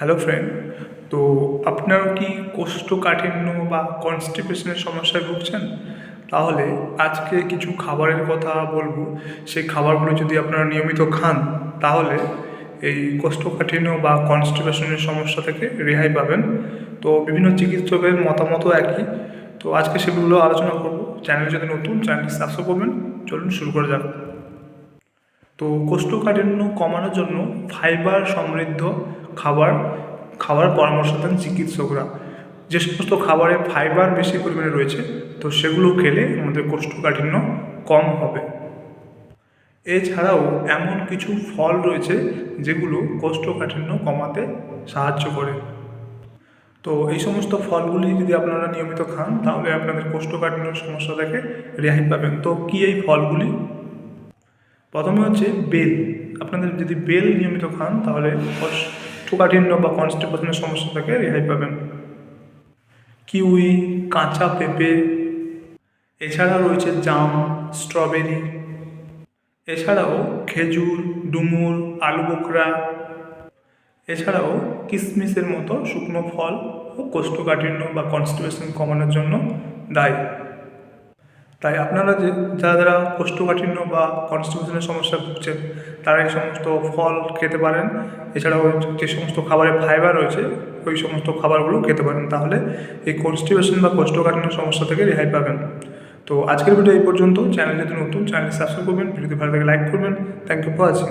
Hello friend তো আপনারা কি কোষ্ঠকাঠিন্য বা কনস্টিপেশনের সমস্যায় ভুগছেন? তাহলে আজকে কিছু খাবারের কথা বলব। সেই খাবারগুলো যদি আপনারা নিয়মিত খান, তাহলে এই কোষ্ঠকাঠিন্য বা কনস্টিপেশনের সমস্যা থেকে রেহাই পাবেন। তো বিভিন্ন চিকিৎসকের মতামতও একই। তো আজকে সেগুলো আলোচনা করব। চ্যানেল যদি নতুন, চ্যানেলটি সাবস্ক্রাইব করবেন। চলুন শুরু করা যাক। তো কোষ্ঠকাঠিন্য কমানোর জন্য ফাইবার সমৃদ্ধ খাবার খাওয়ার পরামর্শ দেন চিকিৎসকরা। যে সমস্ত খাবারে ফাইবার বেশি পরিমাণে রয়েছে, তো সেগুলো খেলে আমাদের কোষ্ঠকাঠিন্য কম হবে। এছাড়াও এমন কিছু ফল রয়েছে যেগুলো কোষ্ঠকাঠিন্য কমাতে সাহায্য করে। তো এই সমস্ত ফলগুলি যদি আপনারা নিয়মিত খান, তাহলে আপনাদের কোষ্ঠকাঠিন্য সমস্যা থেকে রেহাই পাবেন। তো কী এই ফলগুলি? প্রথমে হচ্ছে বেল। আপনাদের যদি বেল নিয়মিত খান, তাহলে কোষ্ঠকাঠিন্য বা কনস্টিপেশনের সমস্যা থেকে রেহাই পাবেন। কিউই, কাঁচা পেঁপে, এছাড়া রয়েছে জাম, স্ট্রবেরি। এছাড়াও খেজুর, ডুমুর, আলু বোখরা এছাড়াও কিশমিশের মতো শুকনো ফল ও কোষ্ঠকাঠিন্য বা কনস্টিপেশন কমানোর জন্য দায়ী। তাই আপনারা যে, যারা যারা কোষ্ঠকাঠিন্য বা কনস্টিটিউশনের সমস্যা ভুগছেন, তারা এই সমস্ত ফল খেতে পারেন। এছাড়াও যে সমস্ত খাবারে ফাইবার রয়েছে, ওই সমস্ত খাবারগুলো খেতে পারেন। তাহলে এই কনস্টিউশন বা কোষ্ঠকাঠিন্য সমস্যা থেকে রেহাই পাবেন। তো আজকের ভিডিও এই পর্যন্ত। চ্যানেল যদি নতুন চ্যানেল সাবস্ক্রাইব করবেন, ভিডিওটি ভালো লাগে লাইক করবেন। Thank you for watching